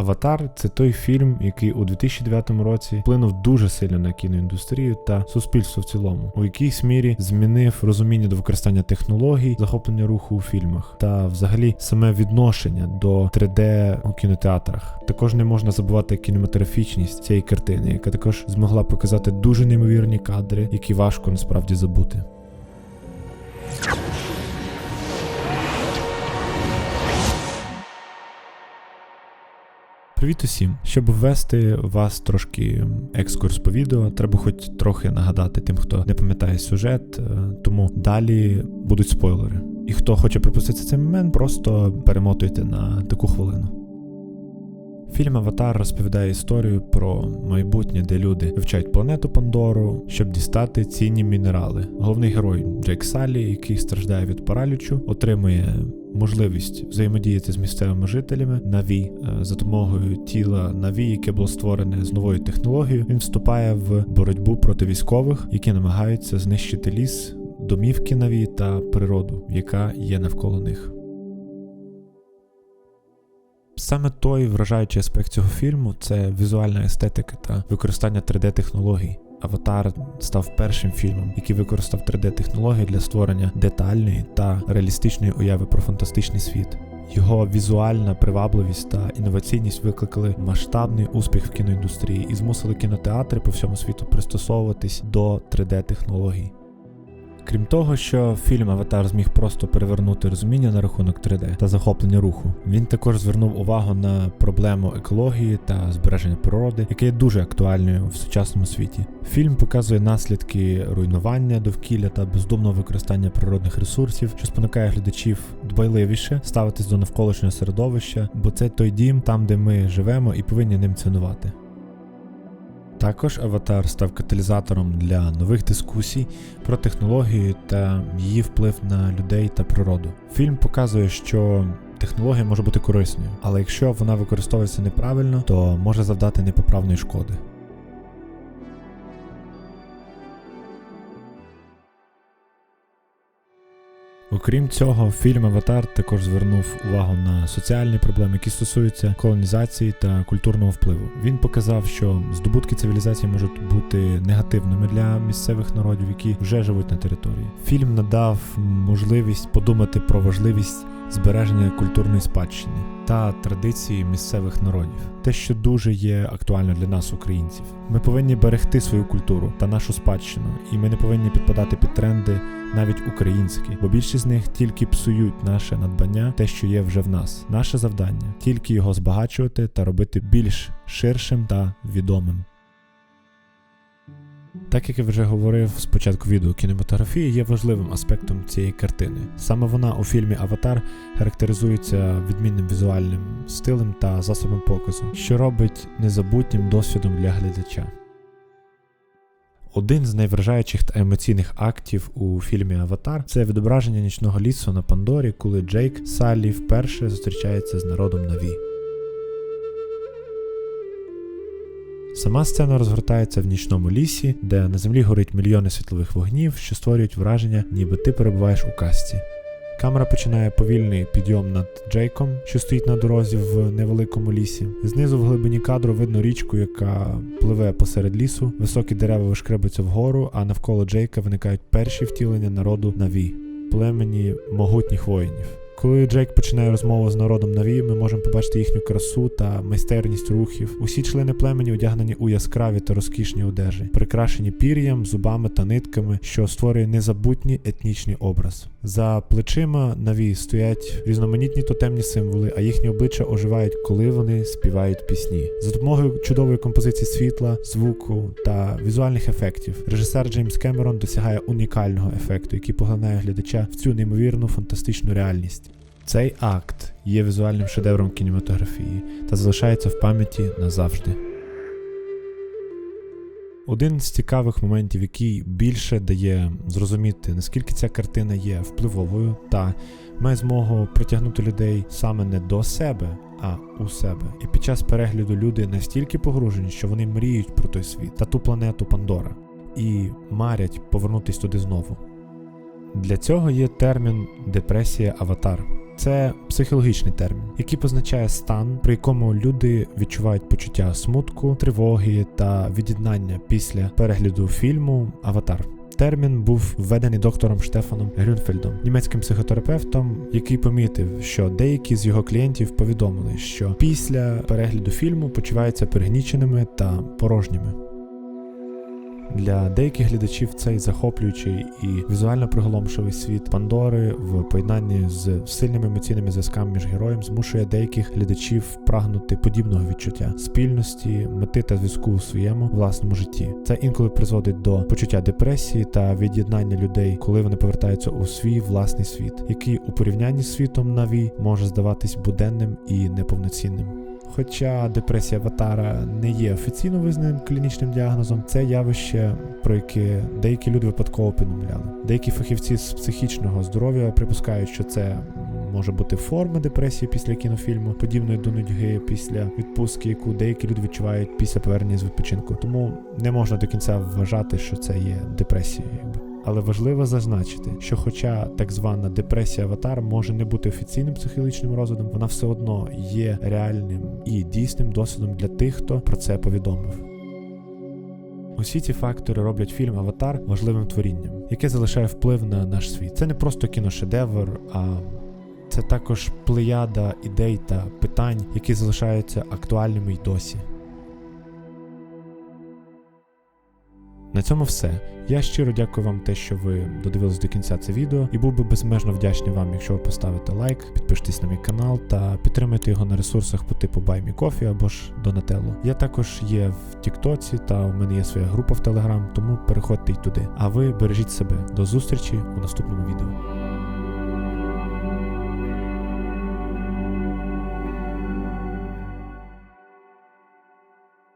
Аватар це той фільм, який у 2009 році вплинув дуже сильно на кіноіндустрію та суспільство в цілому, у якійсь мірі змінив розуміння до використання технологій, захоплення руху у фільмах та взагалі саме відношення до 3D у кінотеатрах. Також не можна забувати кінематографічність цієї картини, яка також змогла показати дуже неймовірні кадри, які важко насправді забути. Привіт усім! Щоб ввести вас трошки екскурс по відео, треба хоч трохи нагадати тим, хто не пам'ятає сюжет, е, тому далі будуть спойлери. І хто хоче пропустити цей момент, просто перемотуйте на таку хвилину. Фільм Аватар розповідає історію про майбутнє, де люди вивчають планету Пандору, щоб дістати цінні мінерали. Головний герой Джейк Саллі, який страждає від паралічу, отримує можливість взаємодіяти з місцевими жителями Наві е, за допомогою тіла Наві, яке було створене з новою технологією. Він вступає в боротьбу проти військових, які намагаються знищити ліс, домівки Наві та природу, яка є навколо них. Саме той вражаючий аспект цього фільму це візуальна естетика та використання 3D-технологій. Аватар став першим фільмом, який використав 3D-технології для створення детальної та реалістичної уяви про фантастичний світ. Його візуальна привабливість та інноваційність викликали масштабний успіх в кіноіндустрії і змусили кінотеатри по всьому світу пристосовуватись до 3D-технологій. Крім того, що фільм Аватар зміг просто перевернути розуміння на рахунок 3D та захоплення руху, він також звернув увагу на проблему екології та збереження природи, яке є дуже актуальною в сучасному світі. Фільм показує наслідки руйнування довкілля та бездумного використання природних ресурсів, що спонукає глядачів дбайливіше ставитись до навколишнього середовища, бо це той дім, там де ми живемо і повинні ним цінувати. Також Аватар став каталізатором для нових дискусій про технологію та її вплив на людей та природу. Фільм показує, що технологія може бути корисною, але якщо вона використовується неправильно, то може завдати непоправної шкоди. Окрім цього, фільм Аватар також звернув увагу на соціальні проблеми, які стосуються колонізації та культурного впливу. Він показав, що здобутки цивілізації можуть бути негативними для місцевих народів, які вже живуть на території. Фільм надав можливість подумати про важливість збереження культурної спадщини та традиції місцевих народів, те, що дуже є актуально для нас, українців. Ми повинні берегти свою культуру та нашу спадщину, і ми не повинні підпадати під тренди навіть українські, бо більшість з них тільки псують наше надбання, те, що є вже в нас. Наше завдання тільки його збагачувати та робити більш ширшим та відомим. Так як я вже говорив спочатку відео, кінематографія є важливим аспектом цієї картини. Саме вона у фільмі Аватар характеризується відмінним візуальним стилем та засобом показу, що робить незабутнім досвідом для глядача. Один з найвражаючих та емоційних актів у фільмі Аватар це відображення нічного лісу на Пандорі, коли Джейк Саллі вперше зустрічається з народом Наві. Сама сцена розгортається в нічному лісі, де на землі горить мільйони світлових вогнів, що створюють враження, ніби ти перебуваєш у касті. Камера починає повільний підйом над Джейком, що стоїть на дорозі в невеликому лісі. Знизу в глибині кадру видно річку, яка пливе посеред лісу, високі дерева вишкребуться вгору, а навколо Джейка виникають перші втілення народу Наві, племені могутніх воїнів. Коли Джейк починає розмову з народом Наві, ми можемо побачити їхню красу та майстерність рухів. Усі члени племені одягнені у яскраві та розкішні одежі, прикрашені пір'ям, зубами та нитками, що створює незабутній етнічний образ. За плечима Наві стоять різноманітні тотемні символи, а їхні обличчя оживають, коли вони співають пісні. За допомогою чудової композиції світла, звуку та візуальних ефектів, режисер Джеймс Кемерон досягає унікального ефекту, який поглинає глядача в цю неймовірну фантастичну реальність. Цей акт є візуальним шедевром кінематографії та залишається в пам'яті назавжди. Один з цікавих моментів, який більше дає зрозуміти, наскільки ця картина є впливовою та має змогу притягнути людей саме не до себе, а у себе. І під час перегляду люди настільки погружені, що вони мріють про той світ та ту планету Пандора і марять повернутись туди знову. Для цього є термін депресія аватар. Це психологічний термін, який позначає стан, при якому люди відчувають почуття смутку, тривоги та від'єднання після перегляду фільму Аватар. Термін був введений доктором Штефаном Грюнфельдом, німецьким психотерапевтом, який помітив, що деякі з його клієнтів повідомили, що після перегляду фільму почуваються пригніченими та порожніми. Для деяких глядачів цей захоплюючий і візуально приголомшивий світ Пандори в поєднанні з сильними емоційними зв'язками між героєм змушує деяких глядачів прагнути подібного відчуття спільності, мети та зв'язку у своєму власному житті. Це інколи призводить до почуття депресії та від'єднання людей, коли вони повертаються у свій власний світ, який у порівнянні з світом Наві може здаватись буденним і неповноцінним. Хоча депресія аватара не є офіційно визнаним клінічним діагнозом, це явище, про яке деякі люди випадково повідомляли. Деякі фахівці з психічного здоров'я припускають, що це може бути форма депресії після кінофільму, подібної до нудьги після відпустки, яку деякі люди відчувають після повернення з відпочинку. Тому не можна до кінця вважати, що це є депресією. Але важливо зазначити, що хоча так звана депресія аватар може не бути офіційним психологічним розладом, вона все одно є реальним і дійсним досвідом для тих, хто про це повідомив. Усі ці фактори роблять фільм Аватар важливим творінням, яке залишає вплив на наш світ. Це не просто кіношедевр, а це також плеяда ідей та питань, які залишаються актуальними й досі. На цьому все. Я щиро дякую вам те, що ви додивились до кінця це відео, і був би безмежно вдячний вам, якщо ви поставите лайк, підпишитесь на мій канал та підтримайте його на ресурсах по типу BuyMeCoffee або ж Donatello. Я також є в Тіктоці та у мене є своя група в Телеграм, тому переходьте й туди. А ви бережіть себе. До зустрічі у наступному відео.